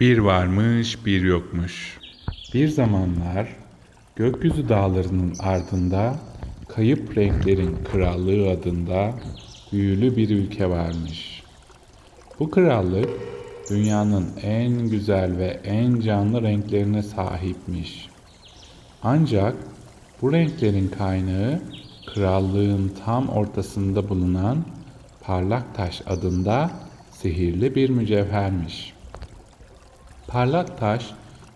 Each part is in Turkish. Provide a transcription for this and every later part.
Bir varmış bir yokmuş. Bir zamanlar gökyüzü dağlarının ardında kayıp renklerin krallığı adında büyülü bir ülke varmış. Bu krallık dünyanın en güzel ve en canlı renklerine sahipmiş. Ancak bu renklerin kaynağı krallığın tam ortasında bulunan parlak taş adında sihirli bir mücevhermiş. Parlak taş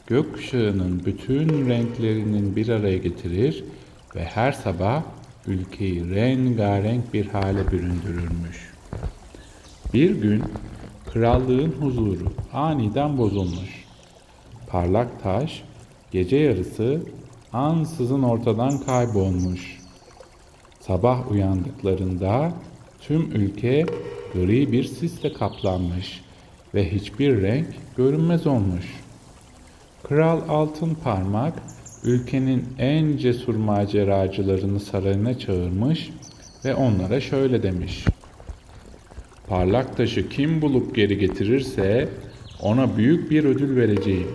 gökkuşağının bütün renklerinin bir araya getirir ve her sabah ülkeyi rengarenk bir hale büründürürmüş. Bir gün krallığın huzuru aniden bozulmuş. Parlak taş gece yarısı ansızın ortadan kaybolmuş. Sabah uyandıklarında tüm ülke gri bir sisle kaplanmış ve hiçbir renk görünmez olmuş. Kral Altın Parmak ülkenin en cesur maceracılarını sarayına çağırmış ve onlara şöyle demiş. Parlak taşı kim bulup geri getirirse ona büyük bir ödül vereceğim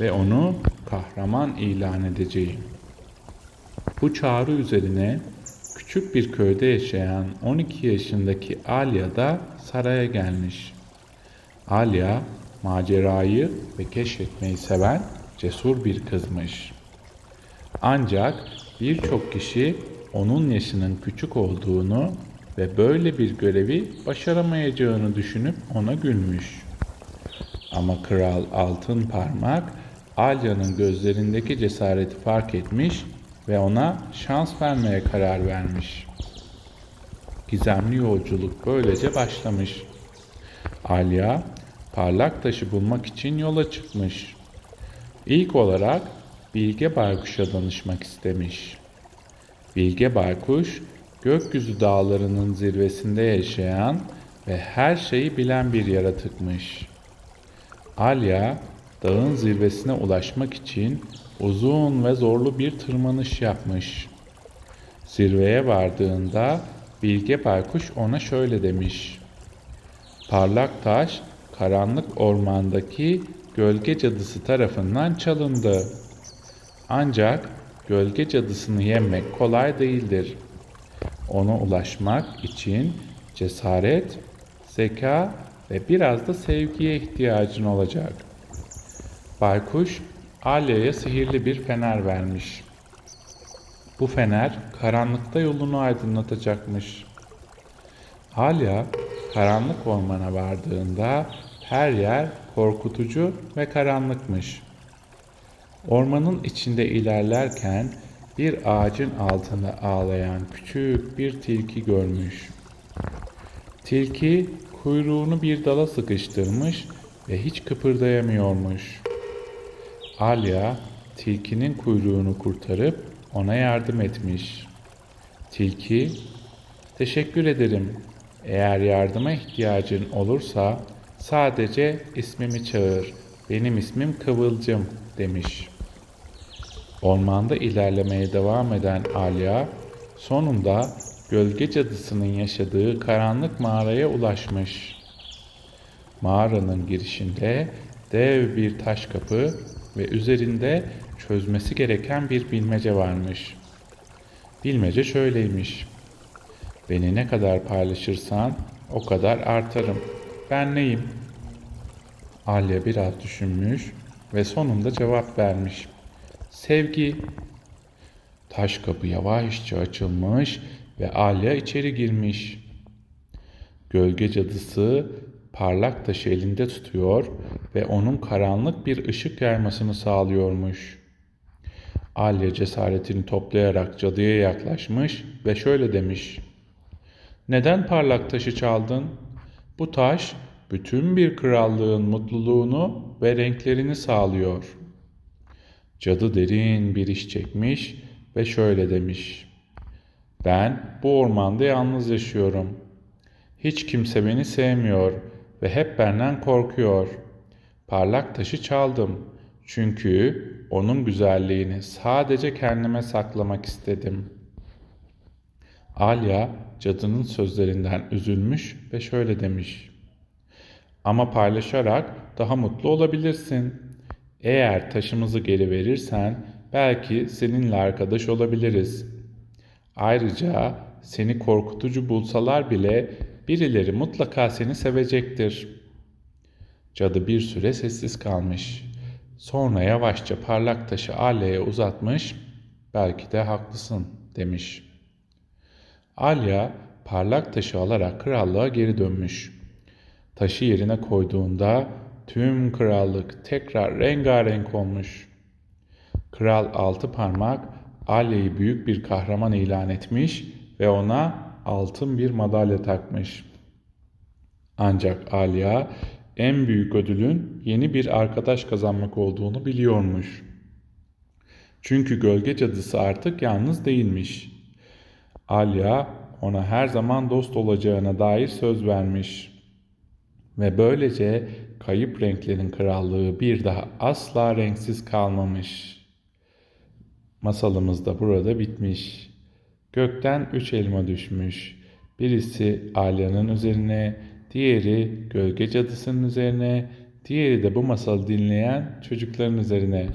ve onu kahraman ilan edeceğim. Bu çağrı üzerine küçük bir köyde yaşayan 12 yaşındaki Alya da saraya gelmiş. Alya macerayı ve keşfetmeyi seven cesur bir kızmış. Ancak birçok kişi onun yaşının küçük olduğunu ve böyle bir görevi başaramayacağını düşünüp ona gülmüş. Ama Kral Altın Parmak Alya'nın gözlerindeki cesareti fark etmiş ve ona şans vermeye karar vermiş. Gizemli yolculuk böylece başlamış. Alya parlak taşı bulmak için yola çıkmış. İlk olarak Bilge Baykuş'a danışmak istemiş. Bilge Baykuş gökyüzü dağlarının zirvesinde yaşayan ve her şeyi bilen bir yaratıkmış. Alya dağın zirvesine ulaşmak için uzun ve zorlu bir tırmanış yapmış. Zirveye vardığında Bilge Baykuş ona şöyle demiş. Parlak taş karanlık ormandaki gölge cadısı tarafından çalındı. Ancak gölge cadısını yenmek kolay değildir. Ona ulaşmak için cesaret, zeka ve biraz da sevgiye ihtiyacın olacak. Baykuş Alya'ya sihirli bir fener vermiş. Bu fener karanlıkta yolunu aydınlatacakmış. Alya karanlık ormana vardığında her yer korkutucu ve karanlıkmış. Ormanın içinde ilerlerken bir ağacın altında ağlayan küçük bir tilki görmüş. Tilki kuyruğunu bir dala sıkıştırmış ve hiç kıpırdayamıyormuş. Alya tilkinin kuyruğunu kurtarıp ona yardım etmiş. Tilki, teşekkür ederim. Eğer yardıma ihtiyacın olursa sadece ismimi çağır. Benim ismim Kıvılcım demiş. Ormanda ilerlemeye devam eden Alya sonunda gölge cadısının yaşadığı karanlık mağaraya ulaşmış. Mağaranın girişinde dev bir taş kapı ve üzerinde çözmesi gereken bir bilmece varmış. Bilmece şöyleymiş. Beni ne kadar paylaşırsan o kadar artarım. Ben neyim? Alya biraz düşünmüş ve sonunda cevap vermiş. Sevgi. Taş kapı yavaşça açılmış ve Alya içeri girmiş. Gölge cadısı parlak taşı elinde tutuyor ve onun karanlık bir ışık yaymasını sağlıyormuş. Alya cesaretini toplayarak cadıya yaklaşmış ve şöyle demiş. Neden parlak taşı çaldın? Bu taş bütün bir krallığın mutluluğunu ve renklerini sağlıyor. Cadı derin bir iş çekmiş ve şöyle demiş. Ben bu ormanda yalnız yaşıyorum. Hiç kimse beni sevmiyor ve hep benden korkuyor. Parlak taşı çaldım. Çünkü onun güzelliğini sadece kendime saklamak istedim. Alya cadının sözlerinden üzülmüş ve şöyle demiş. Ama paylaşarak daha mutlu olabilirsin. Eğer taşımızı geri verirsen belki seninle arkadaş olabiliriz. Ayrıca seni korkutucu bulsalar bile birileri mutlaka seni sevecektir. Cadı bir süre sessiz kalmış. Sonra yavaşça parlak taşı Alya'ya uzatmış. Belki de haklısın demiş. Alya parlak taşı alarak krallığa geri dönmüş. Taşı yerine koyduğunda tüm krallık tekrar rengarenk olmuş. Kral altı parmak Alya'yı büyük bir kahraman ilan etmiş ve ona altın bir madalya takmış. Ancak Alya en büyük ödülün yeni bir arkadaş kazanmak olduğunu biliyormuş. Çünkü gölge cadısı artık yalnız değilmiş. Alya ona her zaman dost olacağına dair söz vermiş. Ve böylece kayıp renklerin krallığı bir daha asla renksiz kalmamış. Masalımız da burada bitmiş. Gökten üç elma düşmüş. Birisi Alya'nın üzerine, diğeri gölge cadısının üzerine, diğeri de bu masalı dinleyen çocukların üzerine.